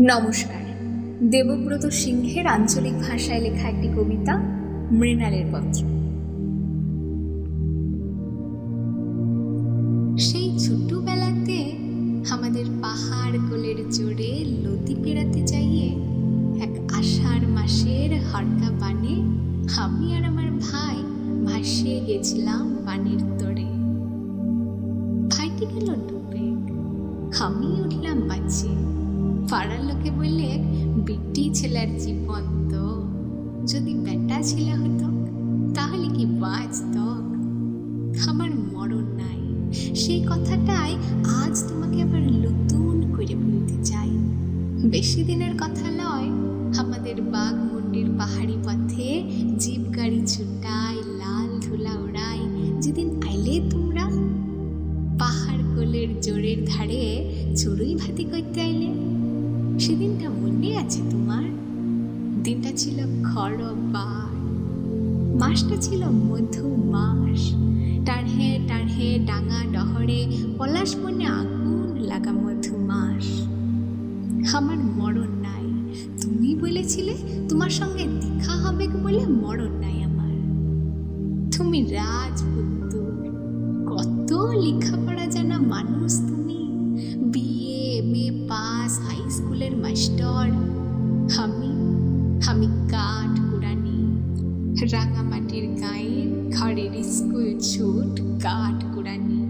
নমস্কার। দেবব্রত সিংহের আঞ্চলিক ভাষায় লেখা একটি কবিতা, মৃণালের পত্র। সেই ছোট্টবেলাতে আমাদের পাহাড় কোলের জোরে লতি পেরাতে যাইয়ে এক আষাঢ় মাসের হরকা বানে আমি আর আমার ভাই ভাসিয়ে গেছিলাম বানের পাড়ার লোকে বললে, বিটি ছেলের জীবন তো। যদি বেটা ছেলে হতো, তাহলে কি বাঁচত? আমার মরণ নাই। সেই কথাটাই আজ তোমাকে আবার নতুন করে বলতে চাই। বেশি দিনের কথা নয়, আমাদের বাঘ মন্ডির পাহাড়ি পথে জিপ গাড়ি ছুটায়, লাল ধুলা ওড়ায়। যেদিন আইলে তোমরা পাহাড় কোলের জোরের ধারে চড়ুই ভাতি করতে আইলে সেদিনটা মনে আছে তোমার? দিনটা ছিল খরবার মাসটা ছিল মধু মাস টাঢ়ে টাঢ়ে ডাঙা ডহরে পলাশ বনে আগুন লাগা মধু মাস আমার মরণ নাই, তুমি বলেছিলে তোমার সঙ্গে দেখা হবে বলে মরণ নাই আমার। তুমি রাজপুত্র, কত লেখাপড়া জানা মানুষ মাস্টার আমি আমি কাঠ কুড়ানি, রাঙামাটির গায়ের ঘরের স্কুল ছুট কাঠ কুড়ানি।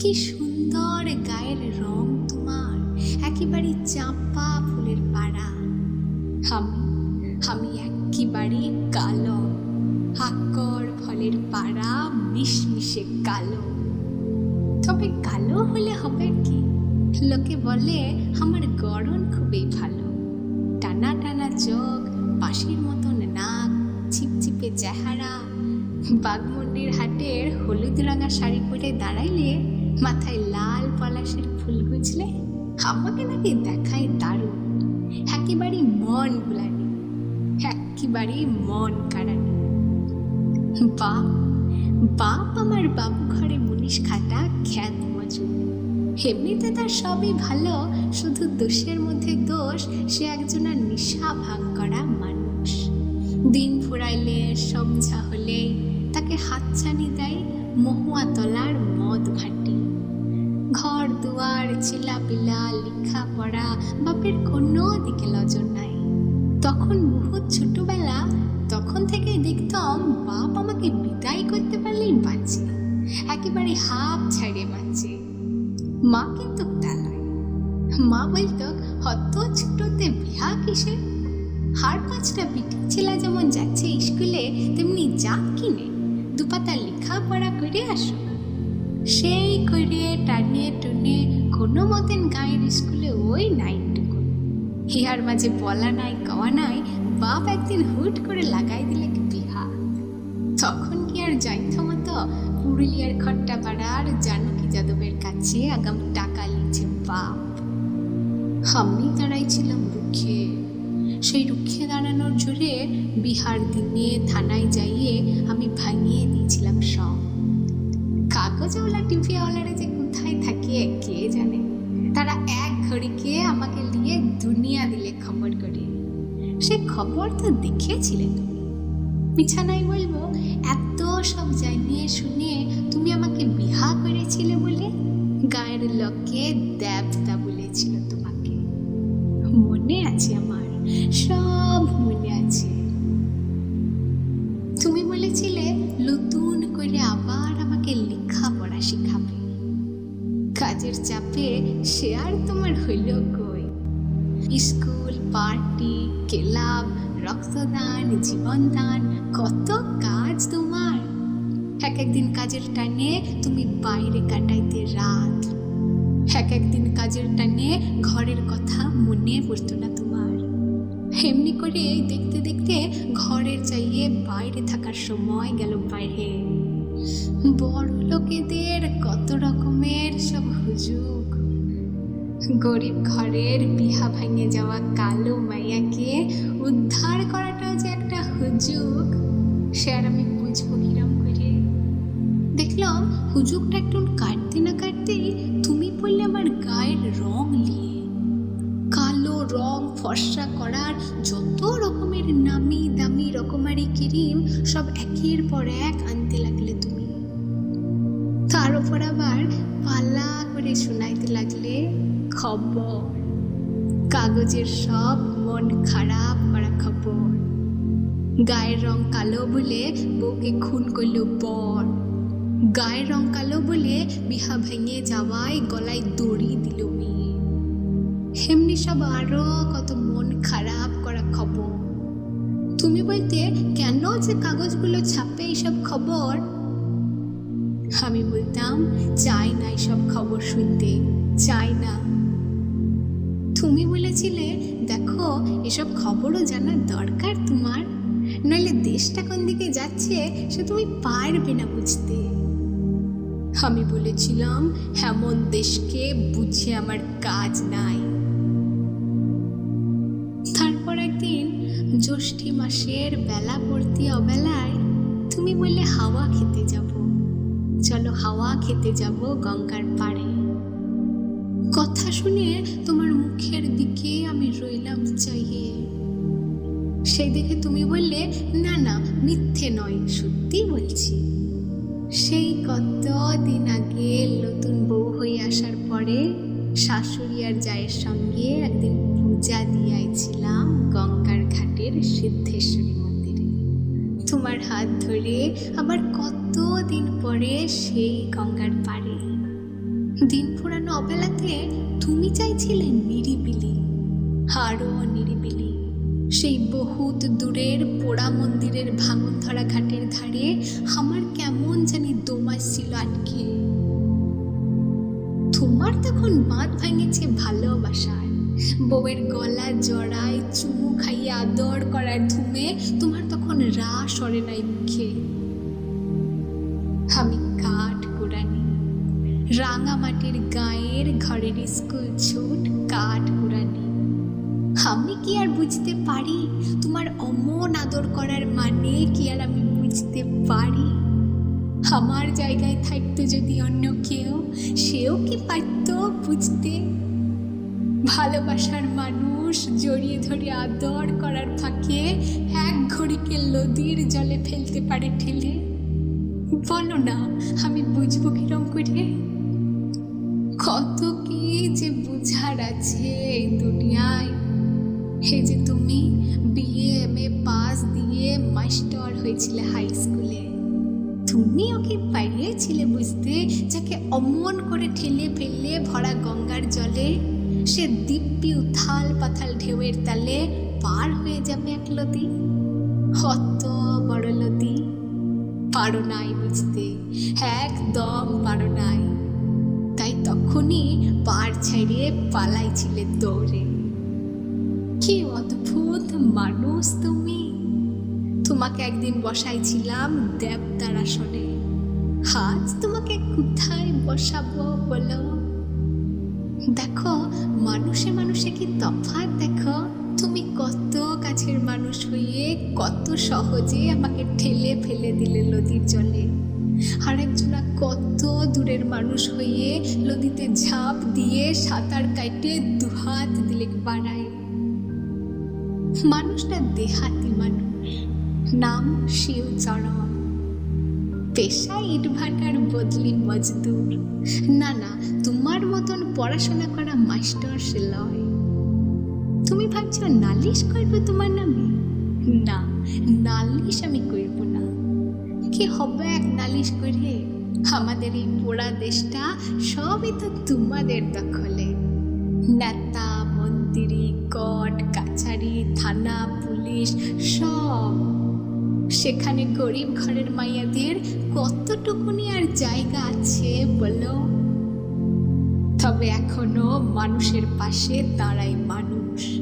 কি সুন্দর গায়ের রং তোমার, একেবারে চাঁপা ফুলের পাড়া। আমি আমি একেবারে কালো, হাক্কর ফলের পাড়া মিশমিশে কালো। তবে কালো হলে হবে কি? লোকে বলে, আমার গড়ন খুবই ভালো। টানা টানা চোখ, পাশির মতন নাক, চিপচিপে চেহারা। বাগমন্ডির হাটের হলুদ রাঙা শাড়ি পরে দাঁড়াইলে মাথায় লাল পলাশের ফুল গুছলে আমাকে নাকি দেখায় দারুণ। একেবারে মন গুলানি একেবারে মন কাড়ানি। বাপ বাপ আমার বাবু ঘরে মুনিশ খাটা খ্যাত মজুর এমনিতে তার সবই ভালো, শুধু দোষের মধ্যে দোষ, সে একজনের নিশা ভাগ করা মানুষ। দিন ফুরাইলে সমঝা হলে তাকে হাতছানি দেয় মহুয়া তলার মদ ভাটি ঘর, দুয়ার, চিলাপিলা লেখা পড়া বাপের কোনো দিকে নজর নাই। তখন বহুত ছোটবেলা, তখন থেকেই দেখতাম বাপ আমাকে বিদায় করতে পারলেই বাঁচে। একেবারে হাফ ছাড়িয়ে বাঁচে। মা কিন্তু তা নয়। মা বলতো হত ছোটতে বিহা কিসে হার পাঁচটা বিটি ছেলা যেমন যাচ্ছে স্কুলে, তেমনি যা কিনে, দুপাতা লেখাপড়া করে আসো। সেই করে টানে টুনে কোনো মতেন গায়ের স্কুলে ওই নাইটুকু হিয়ার মাঝে বলা নাই, কওয়া নাই, বাপ একদিন হুট করে লাগাই দিলে বিহা? তখন কি আর যাইত মতো পুরুলিয়ার খট্টা পাড়ার জানকী যাদবের কাছে আগাম টাকা লিখছে বাপ। আমি দাঁড়াইছিলাম রুখে। সেই রুখে দাঁড়ানোর জোরে বিহার দিনে থানায় যাইয়ে আমি ভাঙিয়ে দিয়েছিলাম সব। কাগজওয়ালা টিভিওয়ালারা যে কোথায় থাকে, কে জানে? তারা এক ঘড়িকে আমাকে নিয়ে দুনিয়া দিলে খবর করে। সে খবর তো দেখেছিলে তুমি বিছানায় বলব, এত সব জানিয়ে শুনে তুমি আমাকে বিহা করেছিলে বলে? গায়ের লোকে দেবতা বলেছিল তোমাকে। মনে আছে আমার, সব মনে আছে। তুমি বলেছিলে, নতুন করে আবার আমাকে লেখাপড়া শেখাবে। কাজের চাপে সে আর তোমার হইল কই? স্কুল পার্টি, ক্লাব, রক্তদান, জীবনদান, কত কাজ তোমার। এক একদিন কাজের টানে তুমি বাইরে কাটাইতে রাত। এক একদিন কাজের টানে ঘরের কথা মনে পড়তো না তোমার। এমনি করে দেখতে দেখতে ঘরের চাইয়ে বাইরে থাকার সময় গেল বাইরে। বড় লোকেদের কত রকমের সব হুজুগ। গরিব ঘরের বিহা ভাঙে যাওয়া কালো মাইয়াকে উদ্ধার করাটাও যে একটা হুজুক সে আর আমি বুঝব কিরম করে। দেখলাম হুজুকটা একটু কাটতে না কাটতেই তুমি পড়লে আমার গায়ের রং নিয়ে। কালো রং ফর্সা করার যত রকমের নামি দামি রকমারি ক্রিম সব একের পর এক আনতে লাগলে তুমি। উপর আবার পালা করে শোনাইতে লাগলে খবর। কাগজের সব মন খারাপ করা খবর। গায়ের রং কালো বলে বউকে খুন করল পর। গায়ের রং কালো বলে বিহা ভেঙে যাওয়ায় গলায় দড়ি দিল মেয়ে। এমনি সব আরও কত মন খারাপ করা খবর। তুমি বলতে কেন যে কাগজগুলো ছাপে এইসব খবর? আমি বলতাম, চাই না এইসব খবর শুনতে, চাই না। তুমি বলেছিলে, দেখো, এসব খবরও জানার দরকার তোমার। নইলে দেশটা কোন দিকে যাচ্ছে, সে তুমি পারবে না বুঝতে। আমি বলেছিলাম হেমন দেশকে বুঝে আমার কাজ নাই। তারপর একদিন, জ্যৈষ্ঠী মাসের বেলা পড়তি অবেলায়, তুমি বললে, হাওয়া খেতে যাব চলো হাওয়া খেতে যাব গঙ্গার পাড়ে। কথা শুনে তোমার মুখের দিকে আমি রইলাম চাইয়ে। সেই দেখে তুমি বললে, না না, মিথ্যে নয়, সত্যি বলছি। সেই কত দিন আগে নতুন বউ হয়ে আসার পরে শাশুড়ি আর জায়ের সঙ্গে একদিন পূজা দিয়ে আইছিলাম গঙ্গার ঘাটের সিদ্ধেশ্বরী তোমার হাত ধরে আবার কত দিন পরে সেই গঙ্গার পাড়ে। দিন ফুরানো অবেলাতে তুমি চাইছিলে নিরিবিলি আরও নিরিবিলি। সেই বহুত দূরের পোড়া মন্দিরের ভাঙন ধরা ঘাটের ধারে আমার কেমন জানি দোমাস ছিল আটকে। তোমার তখন বাঁধ ভাঙেছে ভালোবাসার। বউয়ের গলা জড়ায় চুমু খাইয়ে আদর করার ধুমে তোমার তখন রা সরে নাই মুখে। আমি কাঠ কুড়ানি রাঙা মাটির গায়ের ঘরের স্কুল ছুট কাঠ কুড়ানি আমি কি আর বুঝতে পারি? তোমার অমন আদর করার মানে কি আর আমি বুঝতে পারি? আমার জায়গায় থাকতো যদি অন্য কেউ, সেও কি পারত বুঝতে? ভালোবাসার মানুষ জড়িয়ে ধরে আদর করার ফাঁকে এক ঘড়িকে নদীর জলে ফেলতে পারে ঠেলে। বলো না, আমি বুঝব কিরম করে? কত কি যে বুঝার আছে এই দুনিয়ায়। হে যে তুমি B A M A pass দিয়ে মাস্টার হয়েছিলে হাই স্কুলে তুমি ওকে পাইয়েছিলে বুঝতে, যাকে অমন করে ঠেলে ফেললে ভরা গঙ্গার জলে। সে দিব্যি উথাল পাথাল ঢেউয়ের তালে পার হয়ে যাবে এক লতি। হত বড় লতি পারো নাই বুঝতে, একদম পারো নাই। তাই তখনই পার ছাড়িয়ে পালাইছিলে দৌড়ে। কি অদ্ভুত মানুষ তুমি। তোমাকে একদিন বসাইছিলাম দেবতার আসনে। আজ তোমাকে কোথায় বসাবো বলো? দেখো মানুষে মানুষে কি তফাৎ? দেখো, তুমি কত কাছের মানুষ হয়ে কত সহজে আমাকে ঠেলে ফেলে দিলে নদীর জলে আর একজনা কত দূরের মানুষ হয়ে নদীতে ঝাঁপ দিয়ে সাঁতার কাটে দুহাত দিলে বাড়ায়। মানুষটা দেহাতি মানুষ, নাম শিবচরণ পেশা ইট ভাটার বদলি মজদুর। না না, তোমার মতন পড়াশোনা করা মাস্টার সে লয়। তুমি ভাবছ নালিশ করবে তোমার নামে? না, নালিশ আমি করব না। কি হবে এক নালিশ করে? আমাদের এই পোড়া দেশটা সবই তো তোমাদের দখলে। নেতা, মন্ত্রী, কোর্ট, কাছারি, থানা, পুলিশ, সব। সেখানে গরিব ঘরের মাইয়াদের কতটুকুনি আর জায়গা আছে বলো? তবে এখনও মানুষের পাশে দাঁড়ায় মানুষ।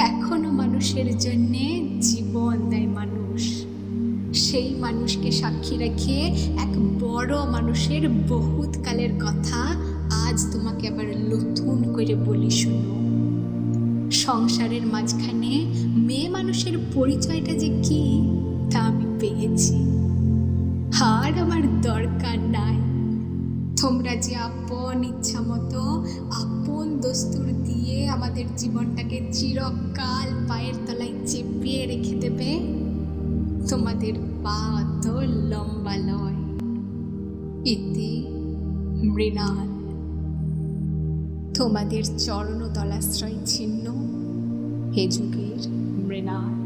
এখনও মানুষের জন্যে জীবন দেয় মানুষ। সেই মানুষকে সাক্ষী রেখে এক বড় মানুষের বহুত কালের কথা আজ তোমাকে আবার নতুন করে বলি শুনো। সংসারের মাঝখানে মেয়ে মানুষের পরিচয়টা যে কি, তা আমি পেয়েছি। আর আমার দরকার নাই। তোমরা যে আপন ইচ্ছা মতো আপন দস্তুর দিয়ে আমাদের জীবনটাকে চিরকাল পায়ের তলায় চেপিয়ে রেখে দেবে, তোমাদের পা অত লম্বা লয় ইতি মৃণাল। তোমাদের চরণতলাশ্রয় ছিন্ন হে যুগের মৃণাল।